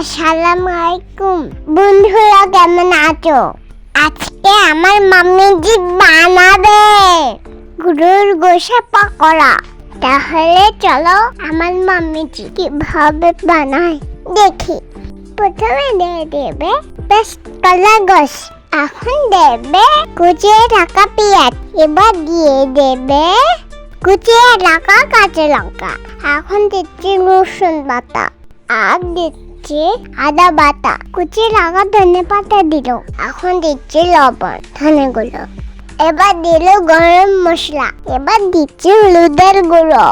আসসালামু আলাইকুম বন্ধুরা, কেমন আছো? আজকে আমার মাম্মি জি বানাবে। গরুর গোসা পকোড়া। তাহলে চলো আমার মাম্মি জি কীভাবে বানায় দেখি। প্রথমে দিয়ে দেবে বেশ কলা গোস। এখন দেবে কুচিয়ে রাখা পেঁয়াজ। এবার দিয়ে দেবে কুচিয়ে রাখা কাঁচা লঙ্কা। এখন দিচ্ছি রসুন বাটা। আর দিচ্ছি আদা বাটা। কুচিয়ে রাখা ধনে পাতা দিল। এখন দিচ্ছি লবণ, ধনেগুলো। এবার দিল গরম মশলা। এবার দিচ্ছি হলুদের গুঁড়ো।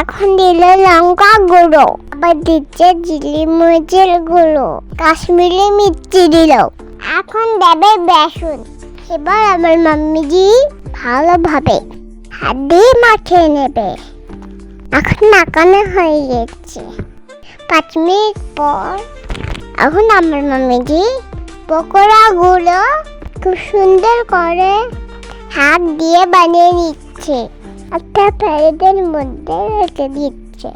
এখন দিল লঙ্কা গুঁড়ো। আবার দিচ্ছে জিলি মরিচের গুঁড়ো। কাশ্মীরি মির্চি দিল। এখন দেবে বেসন। এবার আমার মাম্মিজি ভালোভাবে হাত দিয়ে মাখিয়ে নেবে। এখন মাখানো হয়ে গেছে। পাঁচ মিনিট পর। এখন আমার মাম্মিজি পকোড়াগুলো খুব সুন্দর করে হাত দিয়ে বানিয়ে নিচ্ছে। একটা প্লেটের মধ্যে রেখে দিচ্ছে।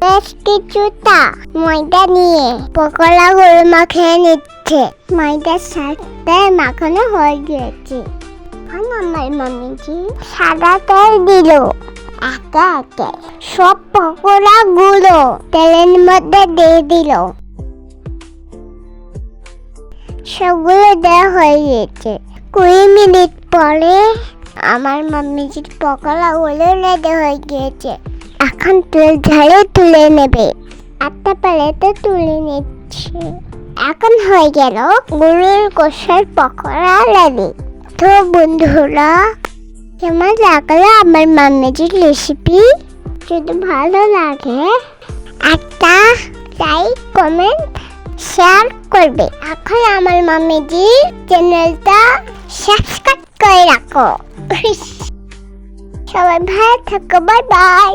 বেশ কিছুটা ময়দা নিয়ে পকোড়াগুলো মাখিয়ে নিচ্ছে। ময়দার সাথে মাখানো হয়ে গিয়েছে। এখন আমার মামিজি সাদা তেল দিল। একে একে সব পকোড়া গুলো তেলের মধ্যে দিয়ে দিল। সবগুলো দেওয়া হয়ে গেছে। কুড়ি মিনিট পরে আমার মাম্মিজির পকোড়া গুলো রেডি হয়ে গিয়েছে। এখন তেল ঝাড়ে তুলে নেবে। একটা প্লেটে তুলে নিচ্ছে। এখন হয়ে গেল গরুর কষার পকোড়া রেডি। তো বন্ধুরা কেমন লাগল আমার মাম্মিজির রেসিপি যদি ভালো লাগে, একটা লাইক কমেন্ট শেয়ার করবে। এখন আমার মাম্মিজির চ্যানেলটা সাবস্ক্রাইব করে রাখো। সবাই ভালো থাকো বাই বাই